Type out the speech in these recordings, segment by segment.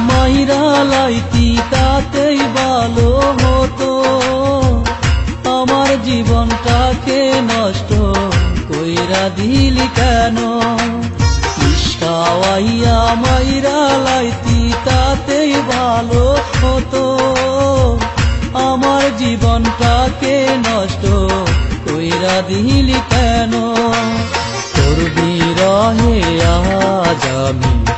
মাইরা লাইতি, তাতেই ভালো হতো। আমার জীবনটাকে নষ্ট কইরা দিলি কেন? ইস খাওয়াইয়া মাইরা লাইতি, তাতেই ভালো হতো। আমার জীবনটাকে নষ্ট কইরা দিলি কেন? তোর বিরহে আজ আমি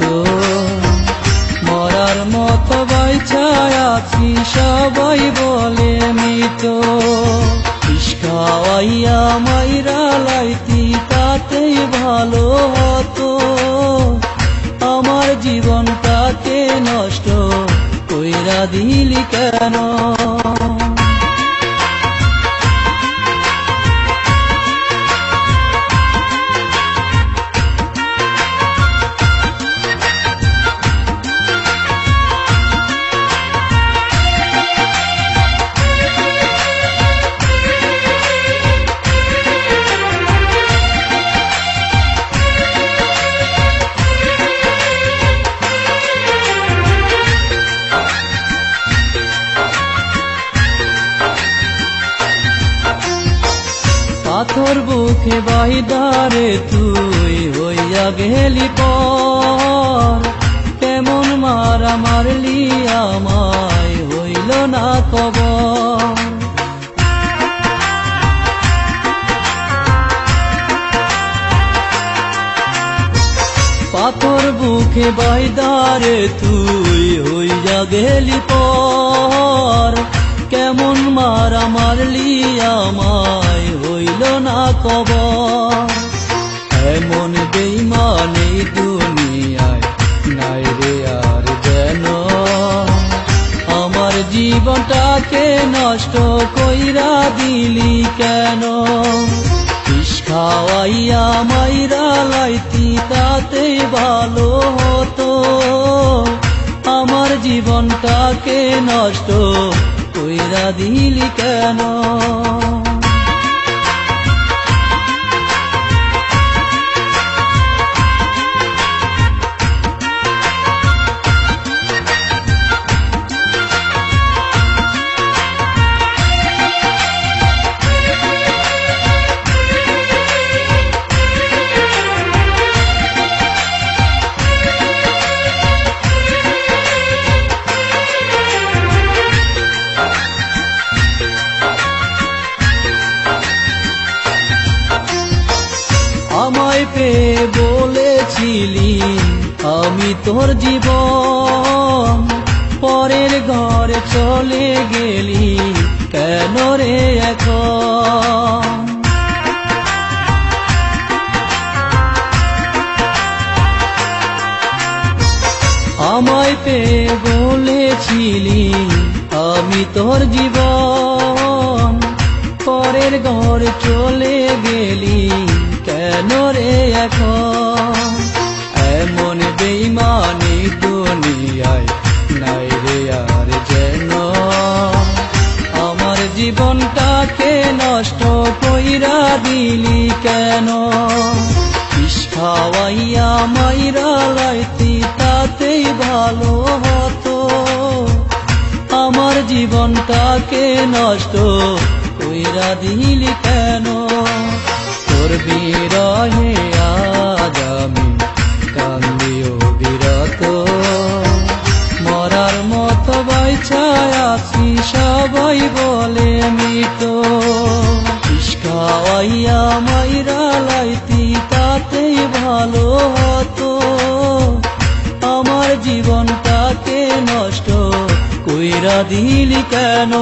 বিরত মরার মতো বাইছায় আছি, সবাই বলে মৃত। খাওয়াইয়া মাইরা লাইতি, তাতেই ভালো হতো। আমার জীবনটাকে নষ্ট কইরা দিলি কেন? বুকে বাহিদারে তুই হইয়া গেলি পর। কেমন মারা মারলি আমায় হইল না কবর পাথর বুকে বাইদারে তুই হইয়া গেলি পর। কেমন মারা মারলি আমায় হইল না কব এমন বেইমানি দুনিয়ায় নাই রে আর যেন। আমার জীবনটাকে নষ্ট কইরা দিলি কেন? খাওয়াইয়া মাইরা লাইতি, তাতে ভালো হতো। আমার জীবনটাকে নষ্ট কইরা দিলি কেন? আমায় বলেছিলি, আমি তোর জীবন পরের ঘরে চলে গেলি, কেন রে এখন? আমায় পেয়ে বলেছিলি, আমি তোর জীবন পরের ঘর চলে গেলি কেন রে এখন। এমন বেইমানি দুনিয়ায় নাই রে আর যেন। আমার জীবনটাকে নষ্ট কইরা দিলি কেন? বিষ খাওয়াইয়া মাইরা লাইতি তাতেই ভালো হতো। আমার জীবনটাকে নষ্ট কইরা দিলি কেন? তোর বিরহে সবাই বলে মৃত। ইস্কাওয়াইয়া মাইরা লাইতি, তাতেই ভালো হতো। আমার জীবনটাকে নষ্ট কইরা দিলি কেন?